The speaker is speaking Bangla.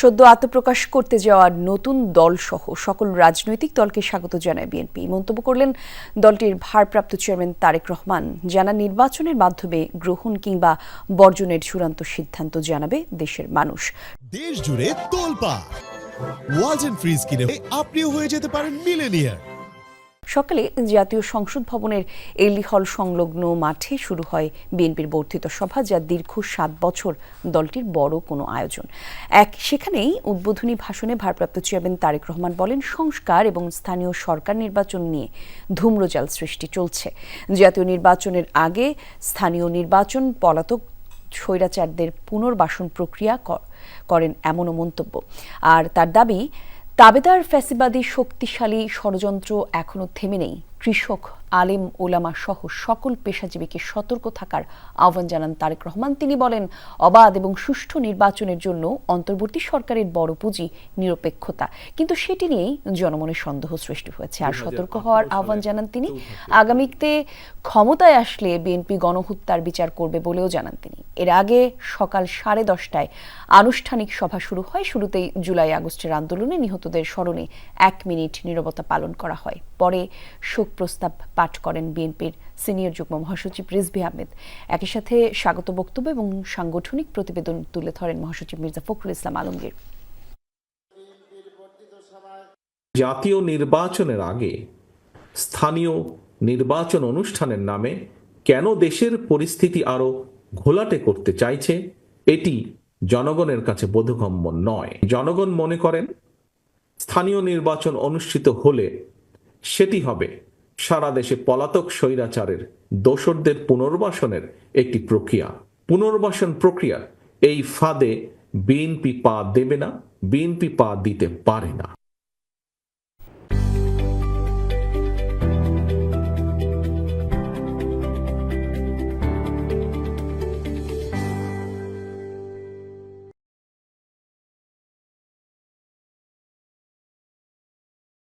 সদ্য আত্মপ্রকাশ করতে যাওয়ার নতুন দলসহ সকল রাজনৈতিক দলকে স্বাগত জানায় বিএনপি। মন্তব্য করলেন দলটির ভারপ্রাপ্ত চেয়ারম্যান তারেক রহমান। জানা নির্বাচনের মাধ্যমে গ্রহণ কিংবা বর্জনের চূড়ান্ত সিদ্ধান্ত জানাবে দেশের মানুষ। দেশ জুড়ে তোলপা ওয়াজ ফ্রিজ কিনে আপনিও হয়ে যেতে পারেন মিলেনিয়ার সকালে জাতীয় সংসদ ভবনের এলি হল সংলগ্ন মাঠে শুরু হয় বিএনপির বর্ধিত সভা, যা দীর্ঘ সাত বছর দলটির বড় কোনো আয়োজন। এক, সেখানেই উদ্বোধনী ভাষণে ভারপ্রাপ্ত চেয়ারম্যান তারেক রহমান বলেন, সংস্কার এবং স্থানীয় সরকার নির্বাচন নিয়ে ধূম্রজাল সৃষ্টি চলছে। জাতীয় নির্বাচনের আগে স্থানীয় নির্বাচন পলাতক স্বৈরাচারদের পুনর্বাসন প্রক্রিয়া করেন এমনও মন্তব্য। আর তার দাবি তাবেদার ফ্যাসিবাদী শক্তিশালী ষড়যন্ত্র এখনও থেমে নেই। কৃষক আলেম ওলামা সহ সকল পেশাজীবীকে সতর্ক থাকার আহ্বান জানান তারেক রহমান। তিনি বলেন অবাধ এবং সুষ্ঠু নির্বাচনের জন্য অন্তর্বর্তী সরকারের বড় পুঁজি নিরপেক্ষতা কিন্তু সেটি নিয়েই জনমনে সন্দেহ সৃষ্টি হয়েছে। আর সতর্ক হওয়ার আহ্বান জানান তিনি। আগামীতে ক্ষমতায় আসলে বিএনপি গণহত্যার বিচার করবে বলেও জানান তিনি। এর আগে সকাল সাড়ে দশটায় আনুষ্ঠানিক সভা শুরু হয়। শুরুতেই জুলাই আগস্টের আন্দোলনে নিহতদের স্মরণে এক মিনিট নীরবতা পালন করা হয়। পরে শোক প্রস্তাব পাঠ করেন বিএনপির সিনিয়র যুগ্ম মহাসচিব রিজভি আহমেদ। একই সাথে স্বাগত বক্তব্য এবং সাংগঠনিক প্রতিবেদন তুলে ধরেন মহাসচিব মির্জা ফখরুল ইসলাম আলমগীর। জাতীয় নির্বাচনের আগে স্থানীয় নির্বাচন অনুষ্ঠানের নামে কেন দেশের পরিস্থিতি আরও ঘোলাটে করতে চাইছে, এটি জনগণের কাছে বোধগম্য নয়। জনগণ মনে করেন, স্থানীয় নির্বাচন অনুষ্ঠিত হলে সেটি হবে সারা দেশে পলাতক স্বৈরাচারের দোসরদের পুনর্বাসনের একটি প্রক্রিয়া। পুনর্বাসন প্রক্রিয়া এই ফাঁদে বিএনপি পা দেবে না, বিএনপি পা দিতে পারে না।